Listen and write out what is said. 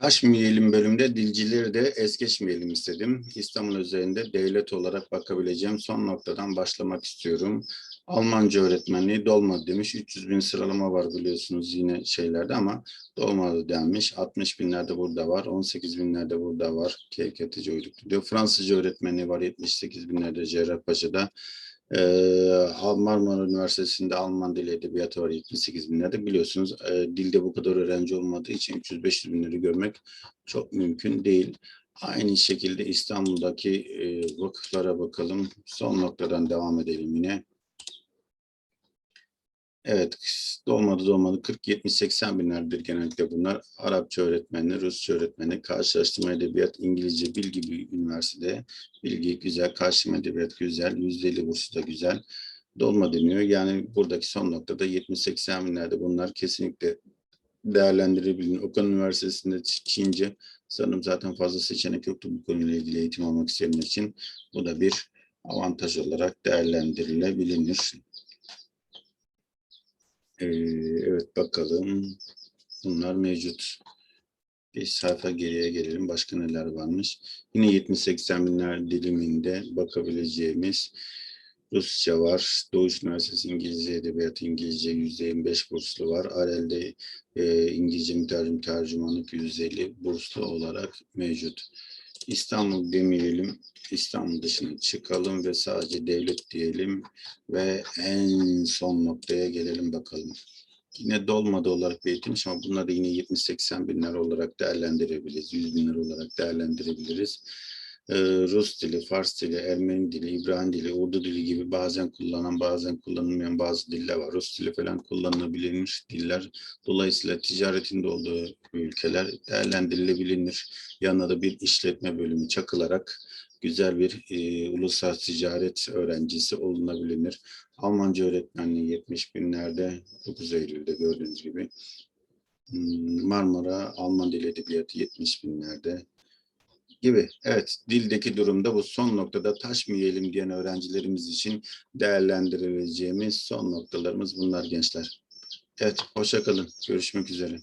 Taşmayalım bölümde dilcileri de es geçmeyelim istedim. İstanbul üzerinde devlet olarak bakabileceğim son noktadan başlamak istiyorum. Almanca öğretmenliği dolmadı demiş. 300 bin sıralama var biliyorsunuz yine şeylerde ama dolmadı denmiş. 60 binlerde burada var. 18 binlerde burada var. KKTC uyruklu diyor. Fransızca öğretmenliği var. 78 binlerde Cerrahpaşa'da. Ee, Marmara Üniversitesi'nde Alman Dili Edebiyatı var 78 binlerde. Biliyorsunuz e, dilde bu kadar öğrenci olmadığı için 300-500 binleri görmek çok mümkün değil. Aynı şekilde İstanbul'daki e, vakıflara bakalım. Son noktadan devam edelim yine. Evet, dolmadı dolmadı 40 70 80 binlerdir genellikle bunlar. Arapça öğretmeni, Rusça öğretmeni, karşılaştırma edebiyat, İngilizce bilgi bir üniversitede. Bilgi güzel, karşılaştırma edebiyat güzel, %50 bursu da güzel. Dolma deniyor. Yani buradaki son noktada 70 80 binlerde bunlar kesinlikle değerlendirebilir. Okan Üniversitesi'nde Çince sanırım zaten fazla seçenek yoktu bu konuyla ilgili eğitim almak isteyenler için. Bu da bir avantaj olarak değerlendirilebilir. Ee, evet bakalım. Bunlar mevcut. Bir sayfa geriye gelelim. Başka neler varmış? Yine 70-80 binler diliminde bakabileceğimiz Rusça var. Doğuş Üniversitesi İngilizce Edebiyatı İngilizce %25 burslu var. Arel'de e, İngilizce mütercim tercümanlık %50 burslu olarak mevcut. İstanbul demeyelim. İstanbul dışına çıkalım ve sadece devlet diyelim ve en son noktaya gelelim bakalım. Yine dolmadı olarak belirtilmiş ama bunları yine 70-80 binler olarak değerlendirebiliriz. 100 binler olarak değerlendirebiliriz. Ee, Rus dili, Fars dili, Ermeni dili, İbrani dili, Urdu dili gibi bazen kullanan bazen kullanılmayan bazı diller var. Rus dili falan kullanılabilir diller. Dolayısıyla ticaretin de olduğu ülkeler değerlendirilebilir. Yanına da bir işletme bölümü çakılarak güzel bir e, uluslararası ticaret öğrencisi olunabilir. Almanca öğretmenliği 70 binlerde 9 Eylül'de gördüğünüz gibi. Hmm, Marmara Alman Dili Edebiyatı 70 binlerde gibi. Evet, dildeki durumda bu son noktada taşmayalım diyen öğrencilerimiz için değerlendirebileceğimiz son noktalarımız bunlar gençler. Evet, hoşça kalın. Görüşmek üzere.